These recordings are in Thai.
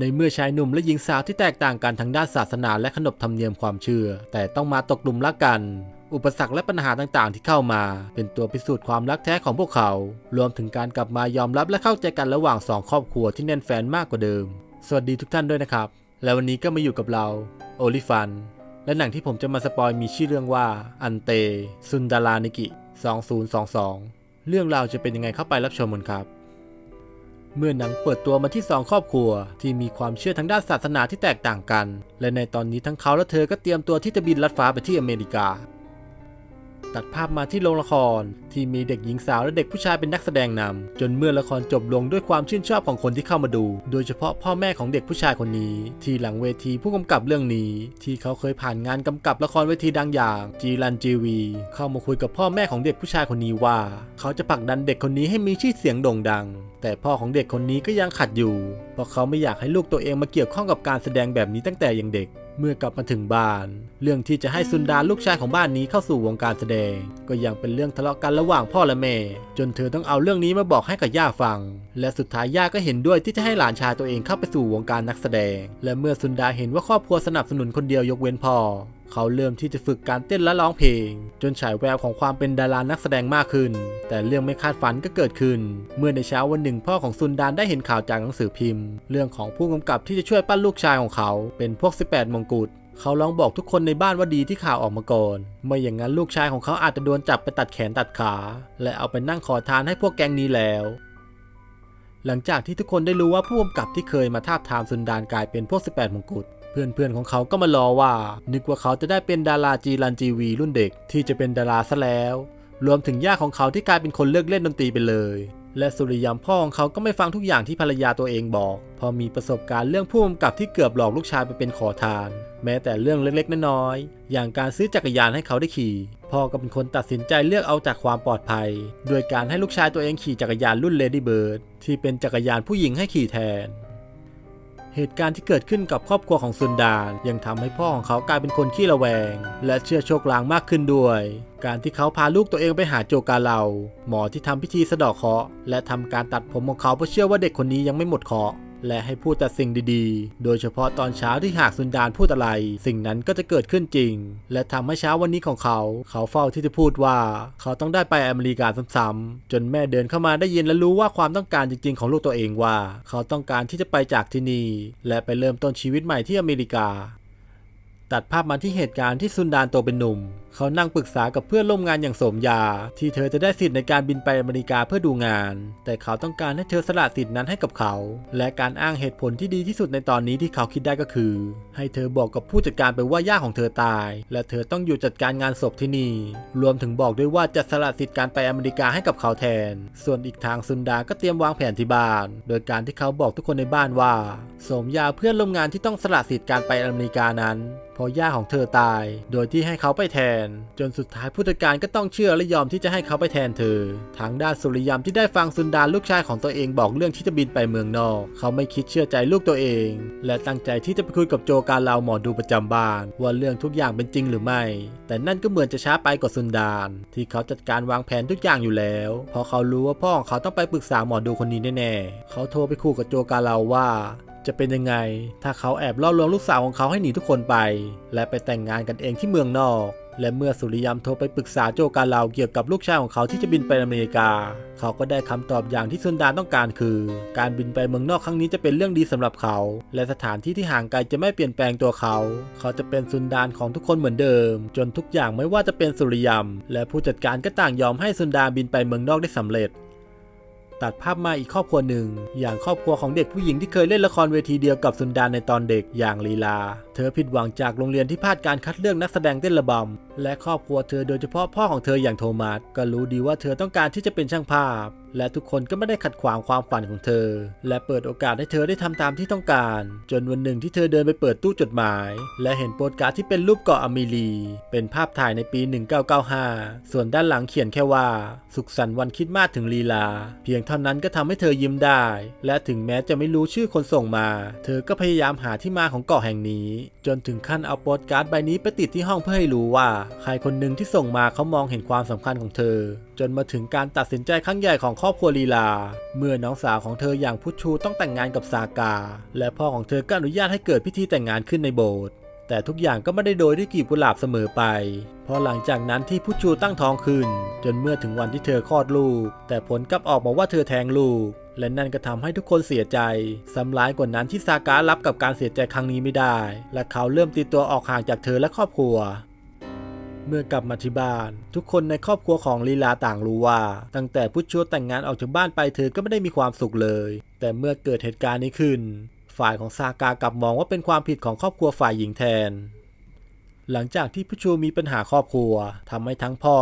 ในเมื่อชายหนุ่มและหญิงสาวที่แตกต่างกันทางด้านศาสนาและขนบธรรมเนียมความเชื่อ แต่ต้องมาตกหลุมรักกัน อุปสรรคและปัญหาต่างๆ ที่เข้ามา เป็นตัวพิสูจน์ความรักแท้ของพวกเขา รวมถึงการกลับมายอมรับและเข้าใจกันระหว่างสองครอบครัวที่แน่นแฟนมากกว่าเดิม สวัสดีทุกท่านด้วยนะครับ และวันนี้ก็มาอยู่กับเราโอลิฟัน และหนังที่ผมจะมาสปอยมีชื่อเรื่องว่าอันเตซุนดารานิกิ 2022 เรื่องราวจะเป็นยังไงเข้าไปรับชมกันครับ เมื่อหนังเปิดตัวมาที่สองครอบครัว ที่มีความเชื่อทางด้านศาสนาที่แตกต่างกัน และในตอนนี้ทั้งเขาและเธอก็เตรียมตัวที่จะบินลัดฟ้าไปที่อเมริกา ตัดภาพมาที่โรงละคร ที่มีเด็กหญิงสาวและเด็กผู้ชายเป็นนักแสดงนำจนเมื่อละครจบลงด้วยความชื่นชอบของคนที่เข้ามาดู โดยเฉพาะพ่อแม่ของเด็กผู้ชายคนนี้ ที่หลังเวทีผู้กำกับเรื่องนี้ ที่เขาเคยผ่านงานกำกับละครเวทีดังอย่างจีรันจีวี เข้ามาคุยกับพ่อแม่ของเด็กผู้ชายคนนี้ว่า เขาจะผลักดันเด็กคนนี้ให้มีชื่อเสียงโด่งดัง แต่พ่อของเด็กคนนี้ก็ยังขัดอยู่เพราะเขาไม่อยากให้ลูกตัวเองมาเกี่ยวข้องกับการแสดงแบบนี้ตั้งแต่ยังเด็ก เมื่อกลับมาถึงบ้าน เรื่องที่จะให้ซุนดาลูกชายของบ้านนี้เข้าสู่วงการแสดง ก็ยังเป็นเรื่องทะเลาะกันระหว่างพ่อและแม่ จนเธอต้องเอาเรื่องนี้มาบอกให้กับย่าฟัง และสุดท้ายย่าก็เห็นด้วยที่จะให้หลานชายตัวเองเข้าไปสู่วงการนักแสดง และเมื่อซุนดาเห็นว่าครอบครัวสนับสนุนคนเดียวยกเว้นพ่อ เขาเริ่มที่จะฝึกการเต้นและร้องเพลง จนฉายแววของความเป็นดารานักแสดงมากขึ้น แต่เรื่องไม่คาดฝันก็เกิดขึ้น เมื่อในเช้าวันหนึ่งพ่อของซุนดานได้เห็นข่าวจากหนังสือพิมพ์ เรื่องของผู้กำกับที่จะช่วยปั้นลูกชายของเขา เป็นพวก 18 มงกุฎเขาลองบอกทุกคนในบ้านว่าดีที่ข่าวออกมาก่อน ไม่อย่างนั้นลูกชายของเขาอาจจะโดนจับไปตัดแขนตัดขา และเอาไปนั่งขอทานให้พวกแก๊งนี้แล้วหลังจากที่ทุกคนได้รู้ว่าผู้กำกับที่เคยมาทาบทามซุนดานกลายเป็นพวก 18 มงกุฎ เพื่อนๆของเขาก็มารอว่า นึกว่าเขาจะได้เป็นดาราจีรันจีวีรุ่นเด็กที่จะเป็นดาราซะแล้ว รวมถึงย่าของเขาที่กลายเป็นคนเลิกเล่นดนตรีไปเลย และสุริยามพ่อของเขาก็ไม่ฟังทุกอย่างที่ภรรยาตัวเองบอก พอมีประสบการณ์เรื่องผู้กำกับที่เกือบหลอกลูกชายไปเป็นขอทาน แม้แต่เรื่องเล็กๆน้อยๆอย่างการซื้อจักรยานให้เขาได้ขี่ พ่อก็เป็นคนตัดสินใจเลือกเอาจากความปลอดภัย โดยการให้ลูกชายตัวเองขี่จักรยานรุ่น Lady Bird ที่เป็นจักรยานผู้หญิงให้ขี่แทน เหตุการณ์ที่เกิดขึ้นกับครอบครัวของซุนดานยังทำให้พ่อของเขากลายเป็นคนขี้ระแวง และเชื่อโชคลางมากขึ้นด้วย การที่เขาพาลูกตัวเองไปหาโจกาเหลาหมอที่ทำพิธีสะดอกเคราะห์และทำการตัดผมของเขาเพราะเชื่อว่าเด็กคนนี้ยังไม่หมดเคราะห์ และให้พูดแต่สิ่งดีๆ โดยเฉพาะตอนเช้าที่หากซุนดานพูดอะไร สิ่งนั้นก็จะเกิดขึ้นจริง และทำให้เช้าวันนี้ของเขา เขาเฝ้าที่จะพูดว่า เขาต้องได้ไปอเมริกาซ้ำๆจนแม่เดินเข้ามาได้ยินและรู้ว่าความต้องการจริง ๆ ของลูกตัวเองว่า เขาต้องการที่จะไปจากที่นี่และไปเริ่มต้นชีวิตใหม่ที่อเมริกา ตัดภาพมาที่เหตุการณ์ที่ซุนดานโตเป็นหนุ่ม เขานั่งปรึกษากับเพื่อนร่วมงานอย่างสมยา ที่เธอจะได้สิทธิ์ในการบินไปอเมริกาเพื่อดูงาน แต่เขาต้องการให้เธอสละสิทธิ์นั้นให้กับเขา และการอ้างเหตุผลที่ดีที่สุดในตอนนี้ที่เขาคิดได้ก็คือ ให้เธอบอกกับผู้จัดการไปว่าย่าของเธอตาย และเธอต้องอยู่จัดการงานศพที่นี่ รวมถึงบอกด้วยว่าจะสละสิทธิ์การไปอเมริกาให้กับเขาแทน ส่วนอีกทางซุนดาก็เตรียมวางแผนที่บ้าน โดยการที่เขาบอกทุกคนในบ้านว่า สมยาเพื่อนร่วมงานที่ต้องสละสิทธิ์การไปอเมริกานั้นเพราะย่าของเธอตาย โดยที่ให้เขาไปแทนจนสุดท้ายผู้จัดการก็ต้องเชื่อและยอมที่จะให้เขาไปแทนเธอ ทางด้านสุริยามที่ได้ฟังซุนดานลูกชายของตัวเองบอกเรื่องที่จะบินไปเมืองนอก เขาไม่คิดเชื่อใจลูกตัวเอง และตั้งใจที่จะไปคุยกับโจการลาวหมอดูประจำบ้าน ว่าเรื่องทุกอย่างเป็นจริงหรือไม่ แต่นั่นก็เหมือนจะช้าไปกว่าซุนดาน ที่เขาจัดการวางแผนทุกอย่างอยู่แล้วเพราะเขารู้ว่าพ่อของเขาต้องไปปรึกษาหมอดูคนนี้แน่ๆเขาโทรไปคู่กับโจการลาวว่าจะเป็นยังไง ถ้าเขาแอบล่อลวงลูกสาวของเขาให้หนีทุกคนไป และไปแต่งงานกันเองที่เมืองนอก และเมื่อสุริยามโทรไปปรึกษาโจกาลาวเกี่ยวกับลูกชายของเขาที่จะบินไปอเมริกา เขาก็ได้คำตอบอย่างที่ซุนดานต้องการคือ การบินไปเมืองนอกครั้งนี้จะเป็นเรื่องดีสำหรับเขา และสถานที่ที่ห่างไกลจะไม่เปลี่ยนแปลงตัวเขา เขาจะเป็นซุนดานของทุกคนเหมือนเดิม จนทุกอย่างไม่ว่าจะเป็นสุริยามและผู้จัดการก็ต่างยอมให้ซุนดานบินไปเมืองนอกได้สำเร็จ ตัดภาพมาอีกครอบครัวหนึ่ง อย่างครอบครัวของเด็กผู้หญิงที่เคยเล่นละครเวทีเดียวกับซุนดานในตอนเด็กอย่างลีลา เธอผิดหวังจากโรงเรียนที่พลาดการคัดเลือกนักแสดงเต้นระบำและครอบครัวเธอโดยเฉพาะพ่อของเธออย่างโทมัสก็รู้ดีว่าเธอต้องการที่จะเป็นช่างภาพ และทุกคนก็ไม่ได้ขัดขวางความฝันของเธอ และเปิดโอกาสให้เธอได้ทำตามที่ต้องการ จนวันหนึ่งที่เธอเดินไปเปิดตู้จดหมาย และเห็นโปสการ์ดที่เป็นรูปเกาะอเมรีเป็นภาพถ่ายในปี 1995 ส่วนด้านหลังเขียนแค่ว่า สุขสันต์วันคิดมาสถึงลีลา เพียงเท่านั้นก็ทำให้เธอยิ้มได้ และถึงแม้จะไม่รู้ชื่อคนส่งมา เธอก็พยายามหาที่มาของเกาะแห่งนี้ จนถึงขั้นเอาโปสการ์ดใบนี้ไปติดที่ห้องเพื่อให้รู้ว่า ใครคนหนึ่งที่ส่งมาเขามองเห็นความสำคัญของเธอ จนมาถึงการตัดสินใจครั้งใหญ่ของครอบครัวลีลา เมื่อน้องสาวของเธออย่างพุชชูต้องแต่งงานกับซากา และพ่อของเธอก็อนุญาตให้เกิดพิธีแต่งงานขึ้นในโบสถ์ แต่ทุกอย่างก็ไม่ได้โดยด้วยกีบกุหลาบเสมอไป เพราะหลังจากนั้นที่พุชชูตั้งท้องขึ้น จนเมื่อถึงวันที่เธอคลอดลูก แต่ผลกลับออกมาว่าเธอแท้งลูก และนั่นก็ทำให้ทุกคนเสียใจซ้ำร้ายกว่านั้นที่ซาการับกับการเสียใจครั้งนี้ไม่ได้ และเขาเริ่มตีตัวออกห่างจากเธอและครอบครัวเมื่อกลับมาที่บ้าน ทุกคนในครอบครัวของลีลาต่างรู้ว่า ตั้งแต่พุชชูแต่งงานออกจากบ้านไปเธอก็ไม่ได้มีความสุขเลย แต่เมื่อเกิดเหตุการณ์นี้ขึ้น ฝ่ายของซากากลับมองว่าเป็นความผิดของครอบครัวฝ่ายหญิงแทน หลังจากที่พุชชูมีปัญหาครอบครัวทำให้ทั้งพ่อ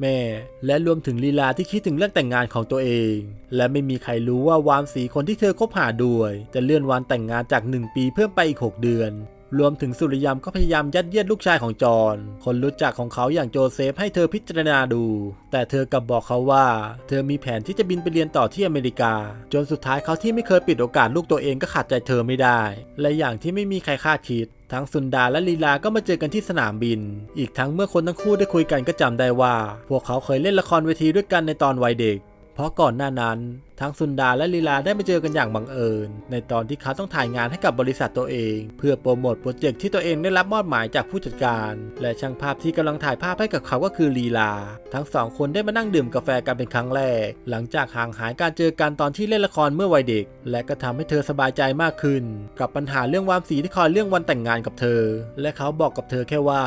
แม่ และรวมถึงลีลาที่คิดถึงเรื่องแต่งงานของตัวเอง และไม่มีใครรู้ว่าวามสีคนที่เธอคบหาด้วย จะเลื่อนวันแต่งงานจาก 1 ปีเพิ่มไปอีก 6 เดือน รวมถึงสุริยามก็พยายามยัดเยียดลูกชายของจอห์นคนรู้จักของเขาอย่างโจเซฟให้เธอพิจารณาดู แต่เธอกลับบอกเขาว่า เธอมีแผนที่จะบินไปเรียนต่อที่อเมริกา จนสุดท้ายเขาที่ไม่เคยปิดโอกาสลูกตัวเองก็ขาดใจเธอไม่ได้ และอย่างที่ไม่มีใครคาดคิดทั้งสุนดาและลีลาก็มาเจอกันที่สนามบิน อีกทั้งเมื่อคนทั้งคู่ได้คุยกันก็จำได้ว่า พวกเขาเคยเล่นละครเวทีด้วยกันในตอนวัยเด็ก เพราะก่อนหน้านั้นทั้งสุนดาและลีลาได้มาเจอกันอย่างบังเอิญ ในตอนที่เขาต้องถ่ายงานให้กับบริษัทตัวเอง เพื่อโปรโมทโปรเจกต์ที่ตัวเองได้รับมอบหมายจากผู้จัดการ และช่างภาพที่กำลังถ่ายภาพให้กับเขาก็คือลีลา ทั้งสองคนได้มานั่งดื่มกาแฟกันเป็นครั้งแรก หลังจากห่างหายการเจอกันตอนที่เล่นละครเมื่อวัยเด็ก และก็ทำให้เธอสบายใจมากขึ้น กับปัญหาเรื่องวามสีที่คอยเรื่องวันแต่งงานกับเธอ และเขาบอกกับเธอแค่ว่า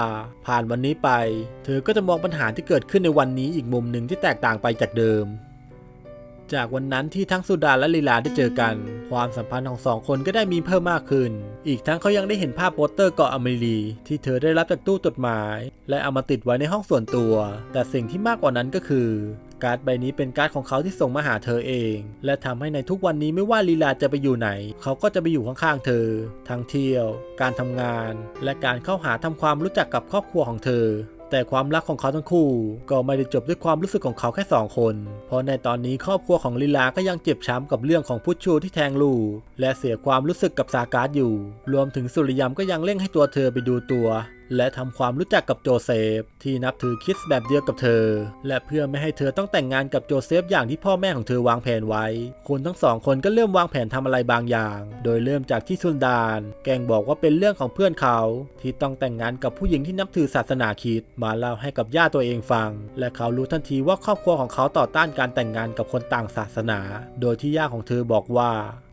ผ่านวันนี้ไป เธอก็จะมองปัญหาที่เกิดขึ้นในวันนี้อีกมุมหนึ่งที่แตกต่างไปจากเดิม จากวันนั้นที่ทั้งสุดาและลีลาได้เจอกัน ความสัมพันธ์ของสองคนก็ได้มีเพิ่มมากขึ้น อีกทั้งเขายังได้เห็นภาพโปสเตอร์เกาะอเมรีที่เธอได้รับจากตู้จดหมาย และเอามาติดไว้ในห้องส่วนตัว แต่สิ่งที่มากกว่านั้นก็คือการ์ดใบนี้เป็นการ์ดของเขาที่ส่งมาหาเธอเอง และทำให้ในทุกวันนี้ไม่ว่าลีลาจะไปอยู่ไหน เขาก็จะไปอยู่ข้างๆเธอ ทั้งเที่ยว การทำงาน และการเข้าหาทำความรู้จักกับครอบครัวของเธอ แต่ความรักของเขาทั้งคู่ ก็ไม่ได้จบด้วยความรู้สึกของเขาแค่สองคน เพราะในตอนนี้ครอบครัวของลิลาก็ยังเจ็บช้ำกับเรื่องของพุชชูที่แทงลูกและเสียความรู้สึกกับซาการ์ดอยู่ รวมถึงสุริยมก็ยังเร่งให้ตัวเธอไปดูตัว และทำความรู้จักกับโจเซฟ ที่นับถือคริสต์แบบเดียวกับเธอ และเพื่อไม่ให้เธอต้องแต่งงานกับโจเซฟอย่างที่พ่อแม่ของเธอวางแผนไว้ คนทั้งสองคนก็เริ่มวางแผนทำอะไรบางอย่าง โดยเริ่มจากที่ซุนดาน แกงบอกว่าเป็นเรื่องของเพื่อนเขา ที่ต้องแต่งงานกับผู้หญิงที่นับถือศาสนาคิดมาเล่าให้กับญาติตัวเองฟัง และเขารู้ทันทีว่าครอบครัวของเขาต่อต้านการแต่งงานกับคนต่างศาสนา โดยที่ย่าของเธอบอกว่า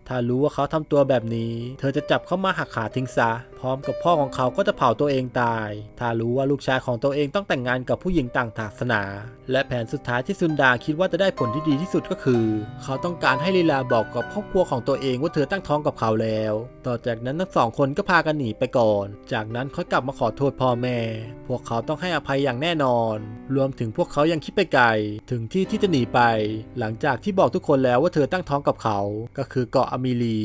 ถ้ารู้ว่าเขาทำตัวแบบนี้ เธอจะจับเขามาหักขาทิ้งซะ พร้อมกับพ่อของเขาก็จะเผาตัวเองตาย ถ้ารู้ว่าลูกชายของตัวเองต้องแต่งงานกับผู้หญิงต่างศาสนา และแผนสุดท้ายที่ซุนดาคิดว่าจะได้ผลที่ดีที่สุดก็คือ เขาต้องการให้ลีลาบอกกับครอบครัวของตัวเองว่าเธอตั้งท้องกับเขาแล้ว ต่อจากนั้นทั้งสองคนก็พากันหนีไปก่อน จากนั้นค่อยกลับมาขอโทษพ่อแม่ พวกเขาต้องให้อภัยอย่างแน่นอน รวมถึงพวกเขายังคิดไปไกล ถึงที่ที่จะหนีไป หลังจากที่บอกทุกคนแล้วว่าเธอตั้งท้องกับเขา ก็คือเกาะอเมรี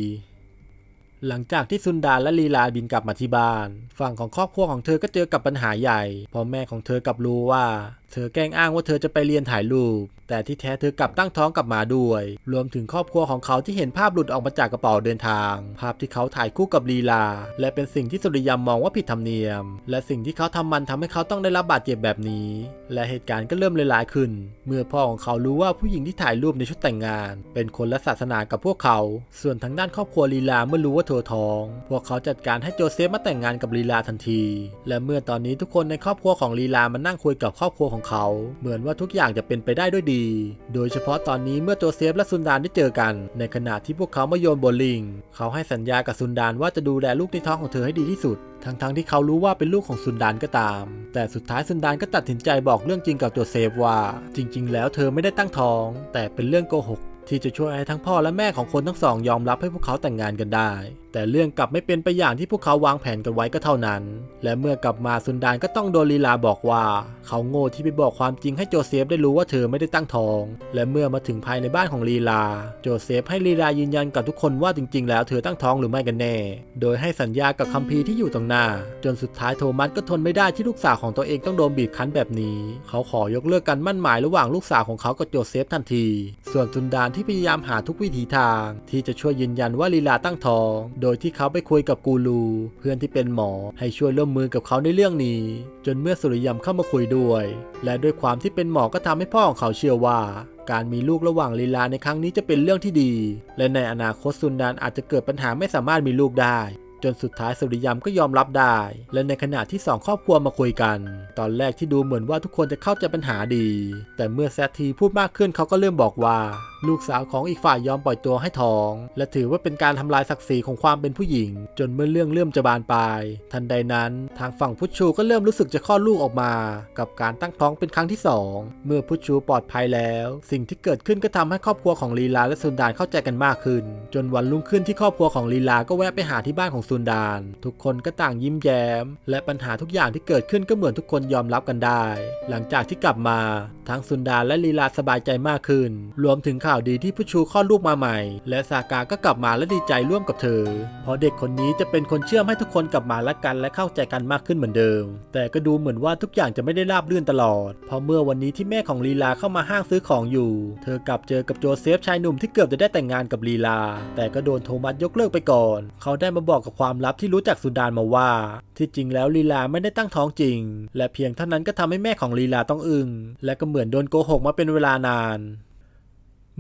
หลังจากที่ซุนดาและลีลาบินกลับมาที่บ้าน ฝั่งของครอบครัวของเธอก็เจอกับปัญหาใหญ่ เพราะแม่ของเธอกลับรู้ว่า เธอแกล้งอ้างว่าเธอจะไปเรียนถ่ายรูป แต่ที่แท้เธอกลับตั้งท้องกลับมาด้วย รวมถึงครอบครัวของเขาที่เห็นภาพหลุดออกมาจากกระเป๋าเดินทาง ภาพที่เขาถ่ายคู่กับลีลา และเป็นสิ่งที่สุริยามมองว่าผิดธรรมเนียม และสิ่งที่เขาทำมันทำให้เขาต้องได้รับบาดเจ็บแบบนี้ และเหตุการณ์ก็เริ่มเลวร้ายขึ้น เมื่อพ่อของเขารู้ว่าผู้หญิงที่ถ่ายรูปในชุดแต่งงาน เป็นคนละศาสนากับพวกเขา ส่วนทางด้านครอบครัวลีลาเมื่อรู้ว่าเธอท้อง พวกเขาจัดการให้โจเซฟมาแต่งงานกับลีลาทันที และเมื่อตอนนี้ทุกคนในครอบครัวของลีลามานั่งคุยกับครอบครัวของเขา เหมือนว่าทุกอย่างจะเป็นไปได้ด้วยดี โดยเฉพาะตอนนี้เมื่อโจเซฟและซุนดานได้เจอกัน ในขณะที่พวกเขามาโยนโบว์ลิ่งเขาให้สัญญากับซุนดานว่าจะดูแลลูกในท้องของเธอให้ดีที่สุด ทั้งๆที่เขารู้ว่าเป็นลูกของซุนดานก็ตาม แต่สุดท้ายซุนดานก็ตัดสินใจบอกเรื่องจริงกับโจเซฟว่า จริง ๆ แล้วเธอไม่ได้ตั้งท้อง แต่เป็นเรื่องโกหกที่จะช่วยให้ทั้งพ่อและแม่ของคนทั้งสองยอมรับให้พวกเขาแต่งงานกันได้แต่เรื่องกลับไม่เป็นไปอย่างที่พวกเขาวางแผนกันไว้ก็เท่านั้น และเมื่อกลับมาซุนดานก็ต้องโดนลีลาบอกว่า เขาโง่ที่ไปบอกความจริงให้โจเซฟได้รู้ว่าเธอไม่ได้ตั้งท้อง และเมื่อมาถึงภายในบ้านของลีลา โจเซฟให้ลีลายืนยันกับทุกคนว่าจริง ๆ แล้วเธอตั้งท้องหรือไม่กันแน่ โดยให้สัญญากับคัมภีร์ที่อยู่ตรงหน้า จนสุดท้ายโทมัสก็ทนไม่ได้ที่ลูกสาวของตัวเองต้องโดนบีบคั้นแบบนี้ เขาขอยกเลิกการมั่นหมายระหว่างลูกสาวของเขากับโจเซฟทันที ส่วนซุนดานที่ที่พยายามหาทุกวิถีทาง ที่จะช่วยยืนยันว่าลีลาตั้งท้องโดยที่เขาไปคุยกับกูรูเพื่อนที่เป็นหมอให้ช่วยร่วมมือกับเขาในเรื่องนี้ จนเมื่อสุริยมเข้ามาคุยด้วย และด้วยความที่เป็นหมอก็ทำให้พ่อของเขาเชื่อว่าการมีลูกระหว่างลีลาในครั้งนี้จะเป็นเรื่องที่ดี และในอนาคตซุนดานอาจจะเกิดปัญหาไม่สามารถมีลูกได้ จนสุดท้ายสุริยมก็ยอมรับได้ และในขณะที่สองครอบครัวมาคุยกัน ตอนแรกที่ดูเหมือนว่าทุกคนจะเข้าใจปัญหาดี แต่เมื่อแซทีพูดมากขึ้นเขาก็เริ่มบอกว่า ลูกสาวของอีกฝ่ายยอมปล่อยตัวให้ท้อง และถือว่าเป็นการทำลายศักดิ์ศรีของความเป็นผู้หญิง จนเมื่อเรื่องเริ่มจะบานปลาย ทันใดนั้นทางฝั่งพุชชูก็เริ่มรู้สึกจะคลอดลูกออกมา กับการตั้งท้องเป็นครั้งที่สองเมื่อพุชชูปลอดภัยแล้ว สิ่งที่เกิดขึ้นก็ทำให้ครอบครัวของลีลาและซุนดานเข้าใจกันมากขึ้น จนวันรุ่งขึ้นที่ครอบครัวของลีลาก็แวะไปหาที่บ้านของซุนดาน ทุกคนก็ต่างยิ้มแย้ม และปัญหาทุกอย่างที่เกิดขึ้นก็เหมือนทุกคนยอมรับกันได้ หลังจากที่กลับมาทั้งซุนดานและลีลาสบายใจมากขึ้น รวมถึงข่าวดีที่พุชชูคลอดลูกมาใหม่ และซากาก็กลับมาและดีใจร่วมกับเธอ เพราะเด็กคนนี้จะเป็นคนเชื่อมให้ทุกคนกลับมารักกันและเข้าใจกันมากขึ้นเหมือนเดิม แต่ก็ดูเหมือนว่าทุกอย่างจะไม่ได้ราบรื่นตลอด เพราะเมื่อวันนี้ที่แม่ของลีลาเข้ามาห้างซื้อของอยู่ เธอกลับเจอกับโจเซฟชายหนุ่มที่เกือบจะได้แต่งงานกับลีลา แต่ก็โดนโทมัสยกเลิกไปก่อน เขาได้มาบอกกับความลับที่รู้จากสุดานมาว่า ที่จริงแล้วลีลาไม่ได้ตั้งท้องจริง และเพียงเท่านั้นก็ทำให้แม่ของลีลาต้องอึง้งและก็เหมือนโดนโกหกมาเป็นเวลานาน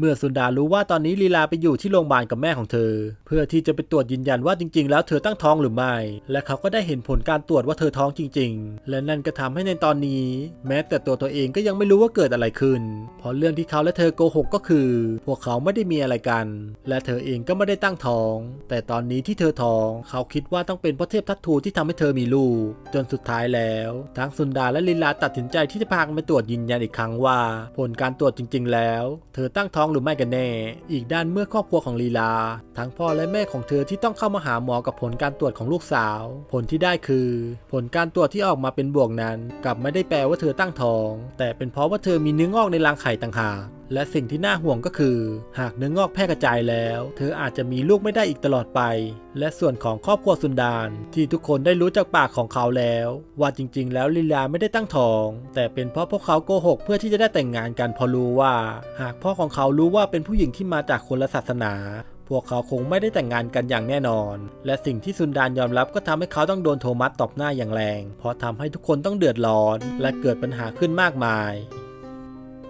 เมื่อสุนดารู้ว่าตอนนี้ลีลาไปอยู่ที่โรงพยาบาลกับแม่ของเธอ เพื่อที่จะไปตรวจยืนยันว่าจริง ๆ แล้วเธอตั้งท้องหรือไม่ และเขาก็ได้เห็นผลการตรวจว่าเธอท้องจริง ๆ และนั่นก็ทำให้ในตอนนี้ แม้แต่ตัวเธอเองก็ยังไม่รู้ว่าเกิดอะไรขึ้น เพราะเรื่องที่เขาและเธอโกหกก็คือ พวกเขาไม่ได้มีอะไรกัน และเธอเองก็ไม่ได้ตั้งท้อง แต่ตอนนี้ที่เธอท้อง เขาคิดว่าต้องเป็นเพราะเทพทัตทูที่ทำให้เธอมีลูก จนสุดท้ายแล้วทั้งสุนดาและลีลาตัดสินใจที่จะพาไปตรวจยืนยันอีกครั้งว่า ผลการตรวจจริง ๆ แล้ว เธอตั้งท้องหรือไม่กันแน่ อีกด้านเมื่อครอบครัวของลีลา ทั้งพ่อและแม่ของเธอที่ต้องเข้ามาหาหมอกับผลการตรวจของลูกสาว ผลที่ได้คือ ผลการตรวจที่ออกมาเป็นบวกนั้น กลับไม่ได้แปลว่าเธอตั้งท้อง แต่เป็นเพราะว่าเธอมีเนื้องอกในรังไข่ต่างหาก และสิ่งที่น่าห่วงก็คือ หากเนื้องอกแพร่กระจายแล้ว เธออาจจะมีลูกไม่ได้อีกตลอดไป และส่วนของครอบครัวสุนดานที่ทุกคนได้รู้จากปากของเขาแล้ว ว่าจริง ๆ แล้วลิลาไม่ได้ตั้งท้อง แต่เป็นเพราะพวกเขาโกหกเพื่อที่จะได้แต่งงานกันพอรู้ว่า หากพ่อของเขารู้ว่าเป็นผู้หญิงที่มาจากคนละศาสนาพวกเขาคงไม่ได้แต่งงานกันอย่างแน่นอน และสิ่งที่ซุนดานยอมรับก็ทำให้เขาต้องโดนโทมัสตบหน้าอย่างแรง เพราะทำให้ทุกคนต้องเดือดร้อน และเกิดปัญหาขึ้นมากมาย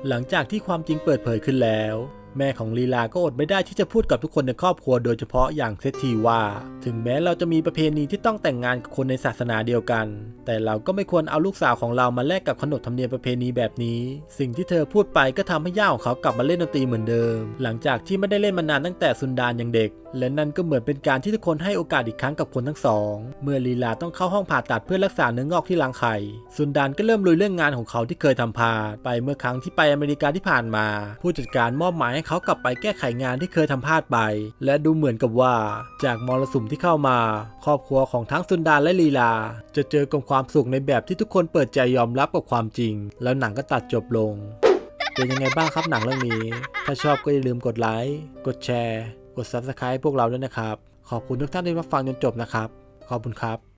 หลังจากที่ความจริงเปิดเผยขึ้นแล้ว แม่ของลีลาก็อดไม่ได้ที่จะพูดกับทุกคนในครอบครัวโดยเฉพาะอย่างเซตทีว่า ถึงแม้เราจะมีประเพณีที่ต้องแต่งงานกับคนในศาสนาเดียวกัน แต่เราก็ไม่ควรเอาลูกสาวของเรามาแลกกับขนบธรรมเนียมประเพณีแบบนี้ สิ่งที่เธอพูดไปก็ทำให้ย่าของเขากลับมาเล่นดนตรีเหมือนเดิม หลังจากที่ไม่ได้เล่นมานานตั้งแต่ซุนดานยังเด็ก และนั่นก็เหมือนเป็นการที่ทุกคนให้โอกาสอีกครั้งกับคนทั้งสอง เมื่อลีลาต้องเข้าห้องผ่าตัดเพื่อรักษาเนื้องอกที่รังไข่ซุนดานก็เริ่มลุยเรื่องงานของเขาที่เคยทำพลาดไปเมื่อครั้งที่ไปอเมริกาที่ผ่านมา ผู้จัดการมอบหมายให้เขากลับไปแก้ไขงานที่เคยทำพลาดไป และดูเหมือนกับว่า จากมรสุมที่เข้ามา ครอบครัวของทั้งซุนดานและลีลา จะเจอกับความสุขในแบบที่ทุกคนเปิดใจยอมรับกับความจริง แล้วหนังก็ตัดจบลง เป็นยังไงบ้างครับหนังเรื่องนี้ ถ้าชอบก็อย่าลืมกดไลค์ กดแชร์ กด Subscribe พวกเราด้วยนะครับ ขอบคุณทุกท่านที่รับฟังจนจบนะครับ ขอบคุณครับ